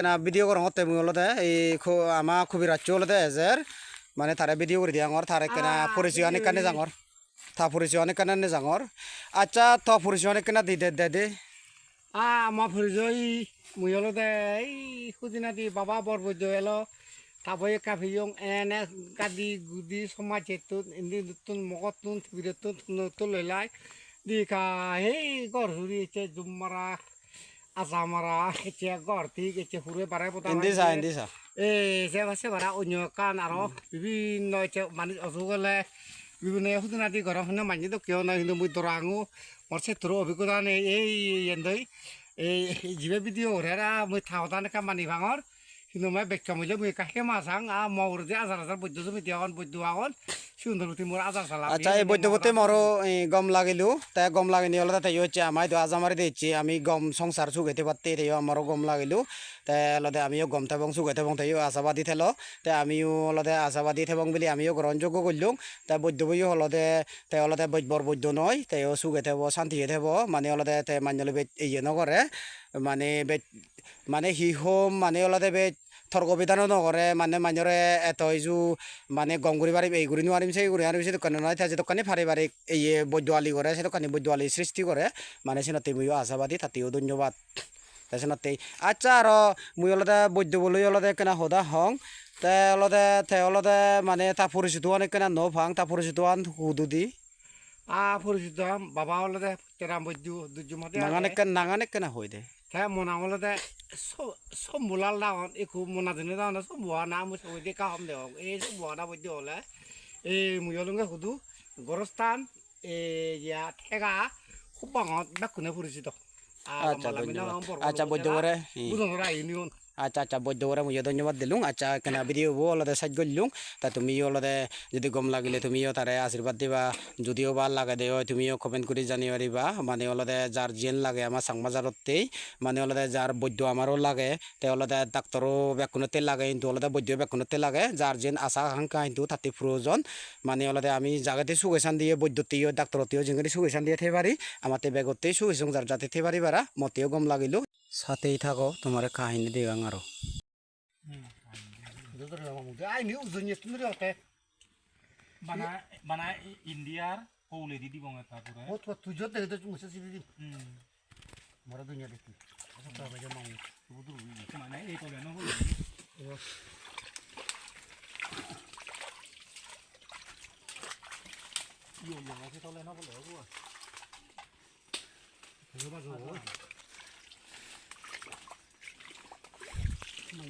কেনা ভিডিঅ' কৰং তে মই অলতে এই খু- আমাৰ খুবি ৰাজ্য অলতে এজেৰ মানে তাৰে ভিডিঅ' কৰি দিয়া আঙৰ তাৰে কেনা ফুৰিছোঁ অনেক কানে যাঙৰ থা ফুৰিছোঁ অনেক কানে যাঙৰ আচ্ছা থ ফুৰিছোঁ অনেক কেনা দি দে দে দে। আ আমাৰ ফুৰিজই মুয়লতে এই সুদিনা দি বাবা বৰ বৈদ্য এলো তাবৈ কাভিয়ং এনে গাদি গুদি সমাজ হেতুন ইন্দি নতুন মগতুন বিৰতুন নতুন লৈলাই দি কা সেই গৰ হুৰি এছে জুম মাৰা। আজা মাৰা এতিয়া গৰ ঠিক এতিয়া হুৰে বাৰাই পতা হিন্দী চা এই যে আছে বাৰা অন্য কান আৰু বিভিন্ন মানে অজুগলে বিভিন্ন সুদিনা দি ঘৰৰ শুনে মানিতো কিয় নাই কিন্তু মই দৰাঙো মোৰ চেত্ৰৰ অভিজ্ঞতা নাই এই এন্দৈ এই যিবে ভিডিঅ' হৰেৰা মই থাওতানে কামানি ভাঙৰ কিন্তু মই ব্যাখ্যা মূল্য মই কাষে মাছ হাং আ মোৰ যে আজাৰ আজাৰ বৈদ্য জমি দিয়াখন বৈদ্য আগন আচ্ছা এই বৈদ্যবতী মরো গম লাগিলো। তাই গম লাগিনি হলে তাই হচ্ছে আমায় তো আজ আমার দিচ্ছি আমি গম সংসার সুগাইতে পারতে তাই আমারও গম লাগিলো। তাই অলদে আমিও গম থাকবং সুগাইতে থাকবং তাই আশাবাদী থেলো। তাই আমিও অলদে আশাবাদী থাকবং বলে আমিও গ্রহণযোগ্য করলুম। তাই বৈদ্য বই হলদে তাই অলদে বৈদ্যর বৈদ্য নয় তাইও সুগাই থাকব শান্তি থাকব মানে অলদে তাই মান্যলে ইয়ে নকরে মানে মানে হিহোম মানে অলদে বে থর্গ বিধানও নকরে মানে মানুহৰে এত ইজু মানে গম কৰি পাৰিম এই কৰি নোৱাৰিম সেই কৰি নোৱাৰিম সেই দোকানে নহয় যে দোকানী পাৰিবাৰিক এই বৈদ্যআলি কৰে সেই দোকানী বৈদ্যআলি সৃষ্টি কৰে মানে চিনতে ময়ো আশাবাদী তাতেও ধন্যবাদ। তাৰপিছতে আচ্ছা আৰু মই অলতে বৈদ্য বলৈ অলতে কেনে সদা হং তে অলতে তে অলতে মানে তা পৰিচিত অনেক কেনে ন ভাং তা পৰিচিত সুদু দি। আ পরিচিত বাবা হলদে তেরাম বৈদ্য দুজুমতে নাঙানে নাঙানে কেনে হৈ দে। তাই মনা হলদে সব মোলাল ডাঙৰ একো মোনা জনে ডাঙৰ সব বোৱা না মই সব দিয়ে কাম দে এই সব বোৱা না বৈদ্য হলে এই মুয়লুঙে সুধু গৰস্থান এই ইয়া ঠেগা খুব বাঙত বেকুনে পৰিচিত আচ্ছা ধন্যবাদ আচ্ছা বৈদ্য কৰে বুধনরা ইউনিয়ন আচ্ছা আচ্ছা বৈদ্য করে মুই ধন্যবাদ দিলুং আচ্ছা কেনা ভিডিও বো অলদে সাজ করলুং তা তুমিও অলদে যদি গম লাগিলে তুমিও তারে আশীর্বাদ দিবা যদিও ভালো লাগে দে হয় তুমিও কমেন্ট করে জানি পারিবা মানে অলদে যার জেন লাগে আমার সাংবাজারতেই মানে অলদে যার বৈদ্য আমারও লাগে তে অলদে ডাক্তারও বেকুনতে লাগে কিন্তু অলদে বৈদ্য বেকুনতে লাগে যার জেন আশা আকাঙ্ক্ষা কিন্তু তাতে প্রয়োজন মানে অলদে আমি জায়গাতে সুগেশান দিয়ে বৈদ্যুতিও ডাক্তারতেও যেখানে সুগেশান দিয়ে থে পারি আমাতে বেগতেই সুগেশন যার যাতে থে পারি বারা মতেও গম লাগিলো সাথেই থাকো তোমার কাহিনী দিগাং আরও বানা ইন্ডিয়ার কৌলেদি দিব তারপরে ও তো তুই যত দেখে মুছে সিদি দি হুম মরা দুনিয়া দেখি আচ্ছা মানে এই কবে না হলো ইয়ে ইয়ে তলে না বলে ও হেলো বাজো ও মানে খান না বলে না একটা মত পুরে বলে ওর জঙ্গল এটা দিন না না হুম পুরে খালি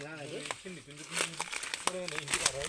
গা আছে কিন্তু কিন্তু পরে ইন্দি আর